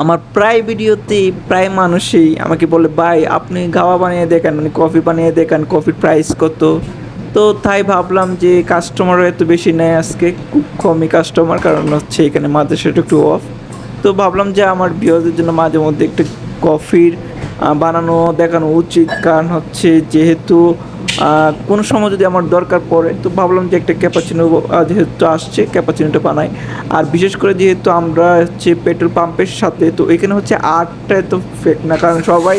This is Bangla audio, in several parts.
আমার প্রায় ভিডিওতেই প্রায় মানুষই আমাকে বলে, ভাই, আপনি গাওয়া বানিয়ে দেখান মানে কফি বানিয়ে দেখান, কফির প্রাইস কত? তো তাই ভাবলাম যে কাস্টমারও এত বেশি নেয় আজকে, খুব কমই কাস্টমার কারণ হচ্ছে এখানে মাদ্রাসাটা একটু অফ তো ভাবলাম যে আমার বিয়দের জন্য মাঝে মধ্যে একটু কফির বানানো দেখানো উচিত। কারণ হচ্ছে যেহেতু কোনো সময় যদি আমার দরকার পড়ে, তো ভাবলাম যে একটা ক্যাপাচিনো যেহেতু আসছে ক্যাপাচিনোটা বানাই। আর বিশেষ করে যেহেতু আমরা হচ্ছে পেট্রোল পাম্পের সাথে, তো এখানে হচ্ছে আর্টটা তো ফেক না, কারণ সবাই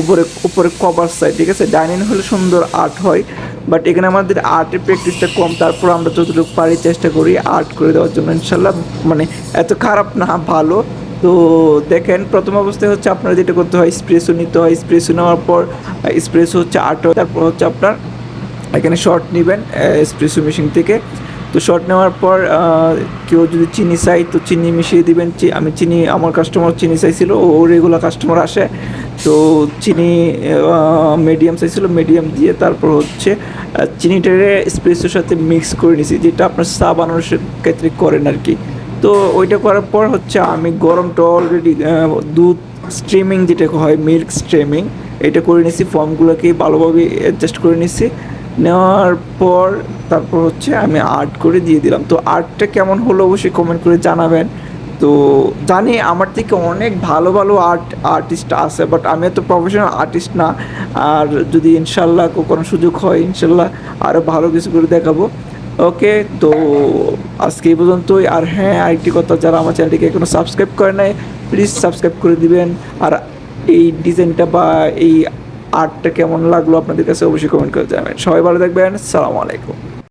উপরে উপরে কভার সাইড ঠিক আছে? ডাইনিং হলে সুন্দর আর্ট হয় বাট এখানে আমাদের আর্টের প্র্যাকটিসটা কম, তারপর আমরা যতটুকু পারি চেষ্টা করি আর্ট করে দেওয়ার জন্য, ইনশাল্লাহ মানে এত খারাপ না, ভালো। তো দেখেন, প্রথম অবস্থায় হচ্ছে আপনার যেটা করতে হয় স্প্রেসও নিতে হয়। স্প্রেসও নেওয়ার পর স্প্রেসও হচ্ছে হয়, তারপর হচ্ছে আপনার এখানে শর্ট নেবেন স্প্রেসো মেশিন থেকে। তো শর্ট নেওয়ার পর কেউ যদি চিনি চাই তো চিনি মিশিয়ে দিবেন। আমি চিনি, আমার কাস্টমার চিনি চাইছিল, ও রেগুলার কাস্টমার আসে। তো চিনি মিডিয়াম চাইছিল মিডিয়াম দিয়ে তারপর হচ্ছে চিনিটারে স্প্রেসোর সাথে মিক্স করে নিছি, যেটা আপনার চা বানানোর ক্ষেত্রে করেন আর কি। তো ওইটা করার পর হচ্ছে আমি গরমটা অলরেডি দুধ স্ট্রিমিং যেটা হয় মিল্ক স্ট্রিমিং এটা করে নিছি ফর্মগুলোকে ভালোভাবে অ্যাডজাস্ট করে নিছি। নেওয়ার পর তারপর হচ্ছে আমি আর্ট করে দিয়ে দিলাম। তো আর্টটা কেমন হলো অবশ্যই কমেন্ট করে জানাবেন। তো জানি আমার থেকে অনেক ভালো ভালো আর্ট আর্টিস্ট আছে বাট আমি তো প্রফেশনাল আর্টিস্ট না। আর যদি ইনশাল্লাহ কোনো সুযোগ হয়, ইনশাল্লাহ আরও ভালো কিছু করে দেখাবো। ওকে তো আজকে এই পর্যন্তই। আর হ্যাঁ আরেকটি কথা, যারা আমার চ্যানেলটিকে এখনও সাবস্ক্রাইব করে নেয় প্লিজ সাবস্ক্রাইব করে দিবেন। আর এই ডিজাইনটা বা এই আর্টটা কেমন লাগল আপনাদের কাছে অবশ্যই কমেন্ট করে জানাবেন। সবাই ভালো থাকবেন, সালামু আলাইকুম।